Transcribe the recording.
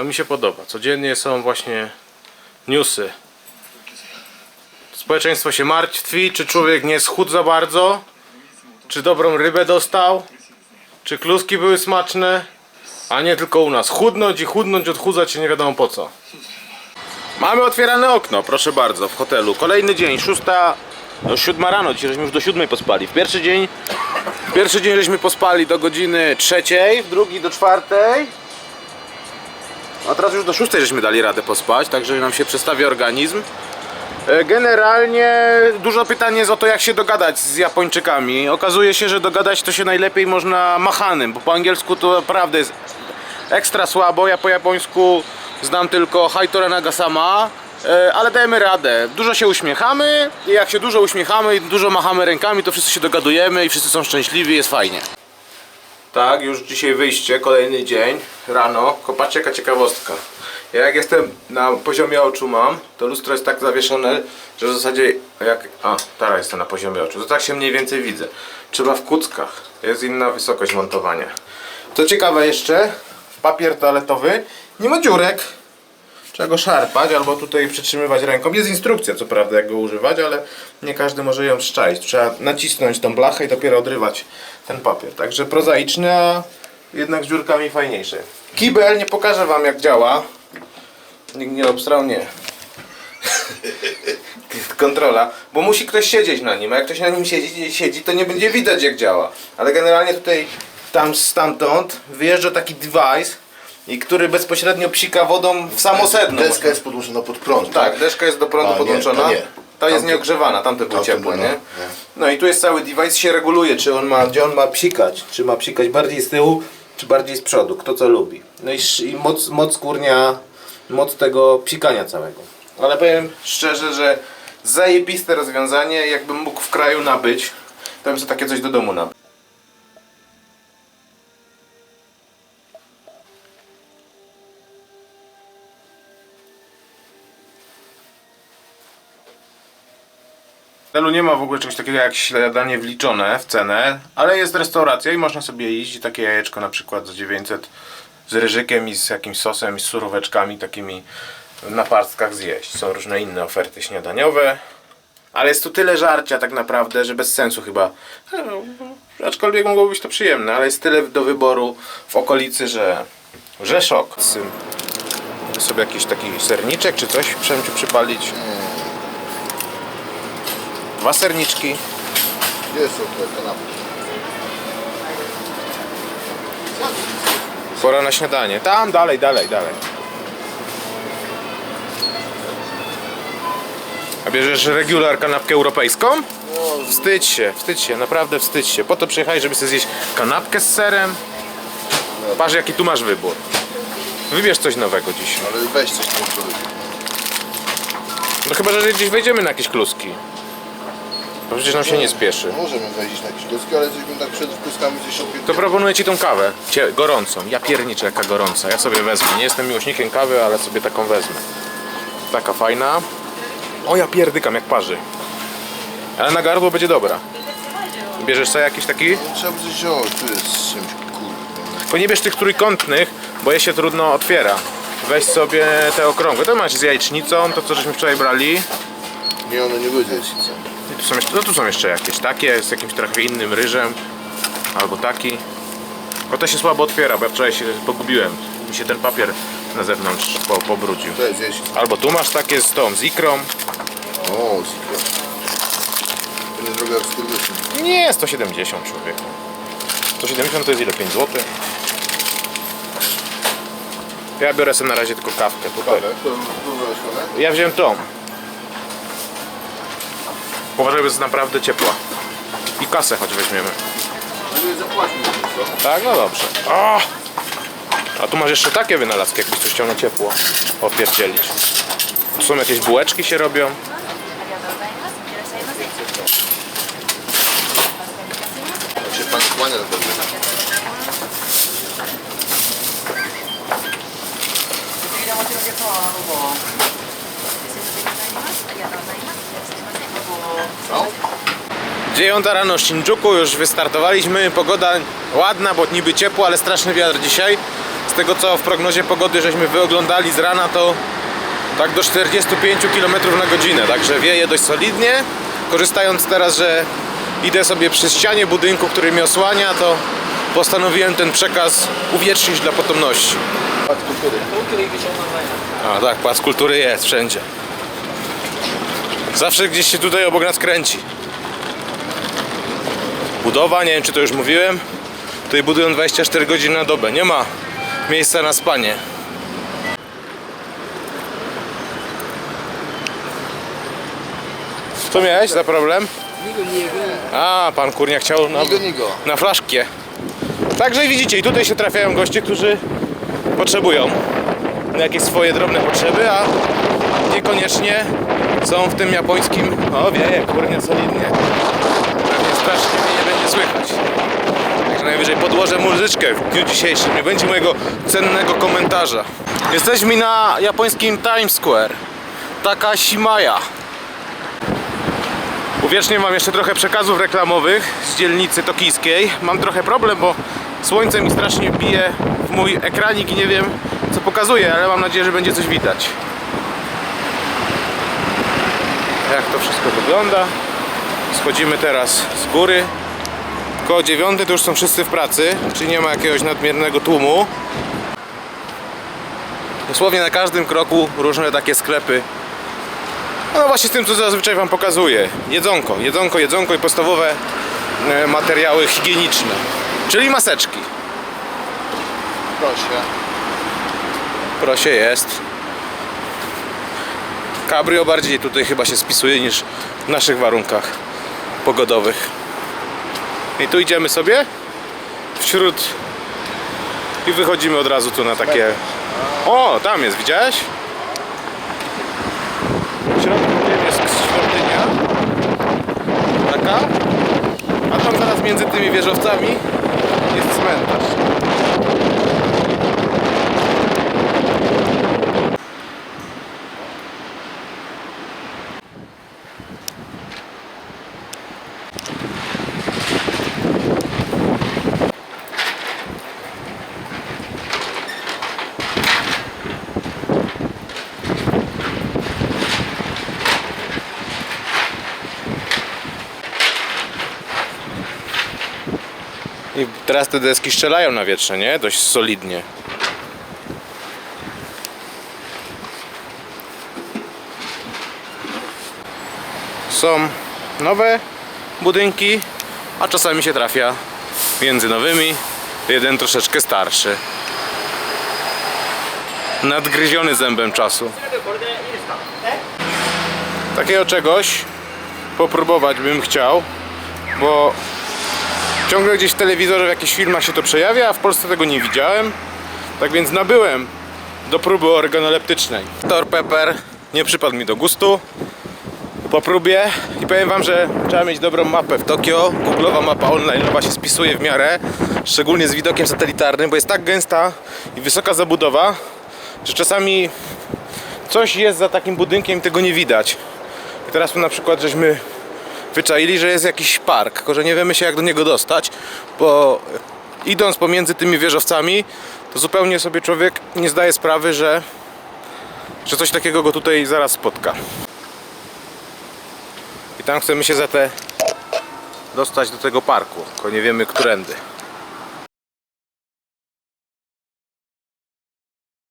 To mi się podoba. Codziennie są właśnie newsy. Społeczeństwo się martwi, czy człowiek nie schudł za bardzo, czy dobrą rybę dostał, czy kluski były smaczne, a nie tylko u nas. Chudnąć i chudnąć, odchudzać się nie wiadomo po co. Mamy otwierane okno, proszę bardzo, w hotelu. Kolejny dzień, szósta, no siódma rano, dzisiaj żeśmy już do siódmej pospali. W pierwszy dzień, w pierwszy dzień żeśmy pospali do godziny trzeciej, w drugi do czwartej. A teraz już do szóstej żeśmy dali radę pospać, także nam się przestawia organizm. E, Generalnie dużo pytań jest o to, jak się dogadać z Japończykami. Okazuje się, że dogadać to się najlepiej można machanym, bo po angielsku to naprawdę jest ekstra słabo. Ja po japońsku znam tylko Haitora Nagasama, e, ale dajemy radę. Dużo się uśmiechamy i jak się dużo uśmiechamy i dużo machamy rękami, to wszyscy się dogadujemy i wszyscy są szczęśliwi, jest fajnie. Tak, już dzisiaj wyjście, kolejny dzień, rano. Popatrzcie jaka ciekawostka. Ja jak jestem na poziomie oczu mam, to lustro jest tak zawieszone, że w zasadzie jak... A, teraz jestem na poziomie oczu, to tak się mniej więcej widzę. Trzeba w kuckach, jest inna wysokość montowania. Co ciekawe jeszcze, papier toaletowy nie ma dziurek. Trzeba go szarpać albo tutaj przytrzymywać ręką. Jest instrukcja co prawda jak go używać, ale nie każdy może ją szczaić. Trzeba nacisnąć tą blachę i dopiero odrywać ten papier. Także prozaiczny, a jednak z dziurkami fajniejszy. Kibel, nie pokażę wam jak działa. Nikt nie obstrał, nie. Kontrola, bo musi ktoś siedzieć na nim, a jak ktoś na nim siedzi, siedzi, to nie będzie widać jak działa. Ale generalnie tutaj, tam stamtąd wyjeżdża taki device, i który bezpośrednio psika wodą w samo sedno. Deska jest podłączona pod prąd, Tak, deszka jest do prądu A, nie, podłączona. to nie. Ta jest Tamte- nieogrzewana, tamte były tamte ciepłe, było, nie? nie. No i tu jest cały device, się reguluje, czy on ma, gdzie on ma psikać. Czy ma psikać bardziej z tyłu, czy bardziej z przodu, kto co lubi. No i, sz- i moc, moc górnia, moc tego psikania całego. Ale powiem szczerze, że zajebiste rozwiązanie, jakbym mógł w kraju nabyć, to bym sobie takie coś do domu nabył. Hotelu nie ma w ogóle czegoś takiego jak śniadanie wliczone w cenę, ale jest restauracja i można sobie iść i takie jajeczko na przykład za 900 z ryżykiem i z jakimś sosem i z suróweczkami takimi na parstkach zjeść. Są różne inne oferty śniadaniowe, ale jest tu tyle żarcia tak naprawdę, że bez sensu chyba. No, Aczkolwiek mogło być to przyjemne, ale jest tyle do wyboru w okolicy, że, że szok. Sobie jakiś taki serniczek czy coś Przemciu przypalić. Dwa serniczki. Gdzie są te kanapy? Pora na śniadanie. Tam, dalej, dalej, dalej. A bierzesz regular kanapkę europejską? Wstydź się, wstydź się, naprawdę wstydź się. Po to przyjechałeś, żeby sobie zjeść kanapkę z serem. Patrz jaki tu masz wybór. Wybierz coś nowego dziś. Ale weź coś tam. No chyba, że gdzieś wejdziemy na jakieś kluski. Bo przecież nam się nie spieszy. Możemy wejść na jakieś doski, ale żeśmy tak przed wpuskami gdzieś opiekli. To proponuję ci tą kawę. Cie, gorącą. Ja pierniczę jaka gorąca. Ja sobie wezmę. Nie jestem miłośnikiem kawy, ale sobie taką wezmę. Taka fajna. O ja pierdykam jak parzy. Ale na gardło będzie dobra. Bierzesz sobie jakiś taki? Trzeba by coś wziąć, tu jest z czymś kurde. Tylko nie bierz tych trójkątnych, bo je się trudno otwiera. Weź sobie te okrągłe. To masz z jajecznicą, to co żeśmy wczoraj brali. Nie, one nie będzie jajecznicą. I tu są no tu są jeszcze jakieś takie, z jakimś trochę innym ryżem. Albo taki. Tylko to się słabo otwiera, bo ja wczoraj się pogubiłem. Mi się ten papier na zewnątrz po, pobrudził. To jest jajecznica. Albo tu masz takie z tą, z ikrą. O, zikra. To nie droga jak skurwysyn. Nie, 170 człowiek. 170 to jest ile? 5 zł? Ja biorę sobie na razie tylko kawkę tutaj. Kawę, to? Ja wziąłem tą. Uważaj, jest naprawdę ciepła. I kasę choć weźmiemy. Tak, no dobrze. O! A tu masz jeszcze takie wynalazki, jakbyś coś chciał na ciepło opierdzielić. Tu są jakieś bułeczki się robią. się pan skłania do tego. No. 9 rano w Shinjuku, już wystartowaliśmy. Pogoda ładna, bo niby ciepło, ale straszny wiatr dzisiaj. Z tego co w prognozie pogody żeśmy wyoglądali z rana, to tak do 45 km na godzinę. Także wieje dość solidnie. Korzystając teraz, że idę sobie przy ścianie budynku, który mi osłania, to postanowiłem ten przekaz uwiecznić dla potomności. Pałac Kultury. A tak, Pałac Kultury jest wszędzie. Zawsze gdzieś się tutaj obok nas kręci. Budowa, nie wiem czy to już mówiłem. Tutaj budują 24 godziny na dobę. Nie ma miejsca na spanie. Co miałeś za problem? A, pan kurnia chciał na, Nigo, nigo. na flaszkę. Także widzicie, i tutaj się trafiają goście, którzy potrzebują na jakieś swoje drobne potrzeby, a niekoniecznie są w tym japońskim. O, wieje, kurnia solidnie. Pewnie strasznie mnie nie będzie słychać. Także najwyżej podłożę muzyczkę w dniu dzisiejszym. Nie będzie mojego cennego komentarza. Jesteśmy na japońskim Times Square. Taka Shimaya. Uwiecznie mam jeszcze trochę przekazów reklamowych z dzielnicy tokijskiej. Mam trochę problem, bo słońce mi strasznie bije w mój ekranik i nie wiem co pokazuje, ale mam nadzieję, że będzie coś widać. Jak to wszystko wygląda. Schodzimy teraz z góry. Koło dziewiątej to już są wszyscy w pracy, czyli nie ma jakiegoś nadmiernego tłumu. Dosłownie na każdym kroku różne takie sklepy no właśnie z tym, co zazwyczaj Wam pokazuję. Jedzonko, jedzonko, jedzonko i podstawowe e, materiały higieniczne. Czyli maseczki. Proszę. Prosie jest. Cabrio bardziej tutaj chyba się spisuje niż w naszych warunkach pogodowych. I tu idziemy sobie wśród i wychodzimy od razu tu na takie. O, tam jest, widziałeś? W środku jest świątynia. Taka. A tam zaraz między tymi wieżowcami jest cmentarz. I teraz te deski strzelają na wietrze, nie? Dość solidnie. Są nowe budynki, a czasami się trafia między nowymi jeden troszeczkę starszy. Nadgryziony zębem czasu. Takiego czegoś popróbować bym chciał, bo Ciągle gdzieś w telewizorze w jakichś filmach się to przejawia, a w Polsce tego nie widziałem. Tak więc nabyłem do próby organoleptycznej. Tor Pepper nie przypadł mi do gustu. Po próbie i powiem wam, że trzeba mieć dobrą mapę w Tokio. Google'owa mapa online się spisuje w miarę, szczególnie z widokiem satelitarnym, bo jest tak gęsta i wysoka zabudowa, że czasami coś jest za takim budynkiem i tego nie widać. I teraz tu na przykład żeśmy wyczaili, że jest jakiś park, tylko że nie wiemy się jak do niego dostać, bo idąc pomiędzy tymi wieżowcami, to zupełnie sobie człowiek nie zdaje sprawy, że, że coś takiego go tutaj zaraz spotka. I tam chcemy się za te dostać do tego parku, tylko nie wiemy którędy.